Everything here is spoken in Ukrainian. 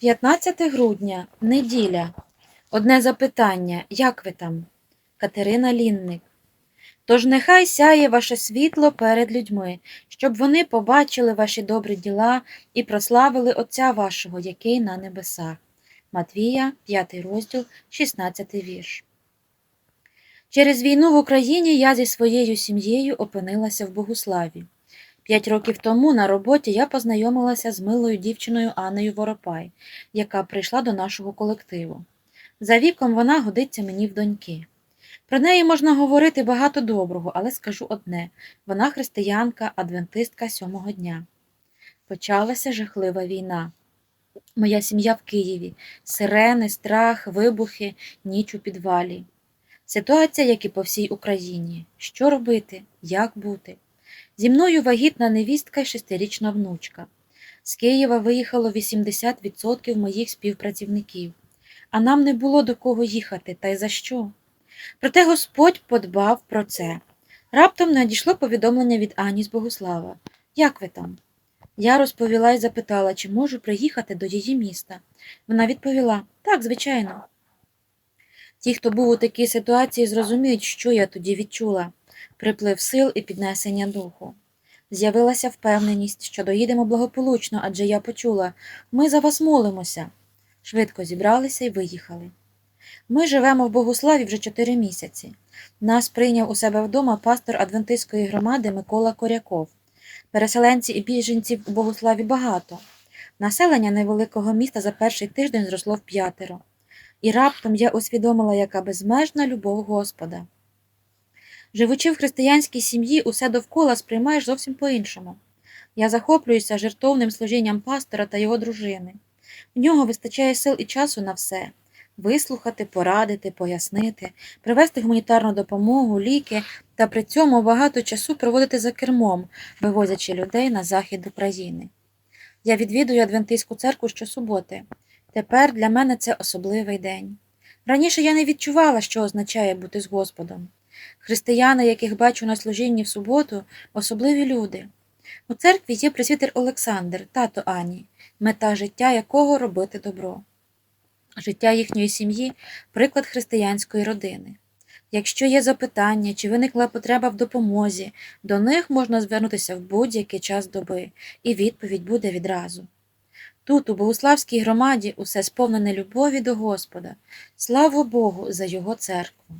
15 грудня, неділя. Одне запитання. Як ви там? Катерина Лінник. Тож нехай сяє ваше світло перед людьми, щоб вони побачили ваші добрі діла і прославили Отця вашого, який на небесах. Матвія, 5 розділ, 16 вірш. Через війну в Україні я зі своєю сім'єю опинилася в Богуславі. П'ять років тому на роботі я познайомилася з милою дівчиною Анною Воропай, яка прийшла до нашого колективу. За віком вона годиться мені в доньки. Про неї можна говорити багато доброго, але скажу одне вона християнка, адвентистка сьомого дня. Почалася жахлива війна. Моя сім'я в Києві, сирени, страх, вибухи, ніч у підвалі. Ситуація, як і по всій Україні. Що робити? Як бути? Зі мною вагітна невістка й шестирічна внучка. З Києва виїхало 80% моїх співпрацівників, а нам не було до кого їхати, та й за що. Проте Господь подбав про це. Раптом надійшло повідомлення від Ані з Богослава. Як ви там? Я розповіла і запитала, чи можу приїхати до її міста. Вона відповіла так, звичайно. Ті, хто був у такій ситуації, зрозуміють, що я тоді відчула приплив сил і піднесення духу. З'явилася впевненість, що доїдемо благополучно, адже я почула ми за вас молимося. Швидко зібралися і виїхали. Ми живемо в Богославі вже чотири місяці. Нас прийняв у себе вдома пастор адвентистської громади Микола Коряков. Переселенці і біженців у Богославі багато. Населення невеликого міста за перший тиждень зросло в п'ятеро. І раптом я усвідомила, яка безмежна любов Господа. Живучи в християнській сім'ї, усе довкола сприймаєш зовсім по-іншому. Я захоплююся жертовним служінням пастора та його дружини. В нього вистачає сил і часу на все вислухати, порадити, пояснити, привезти гуманітарну допомогу, ліки та при цьому багато часу проводити за кермом, вивозячи людей на захід України. Я відвідую Адвентистську церкву щосуботи. Тепер для мене це особливий день. Раніше я не відчувала, що означає бути з Господом. Християни, яких бачу на служінні в суботу, особливі люди. У церкві є пресвітер Олександр, тато Ані, мета життя якого робити добро. Життя їхньої сім'ї приклад християнської родини. Якщо є запитання чи виникла потреба в допомозі, до них можна звернутися в будь-який час доби, і відповідь буде відразу. Тут, у Богославській громаді, усе сповнене любові до Господа. Слава Богу за Його церкву.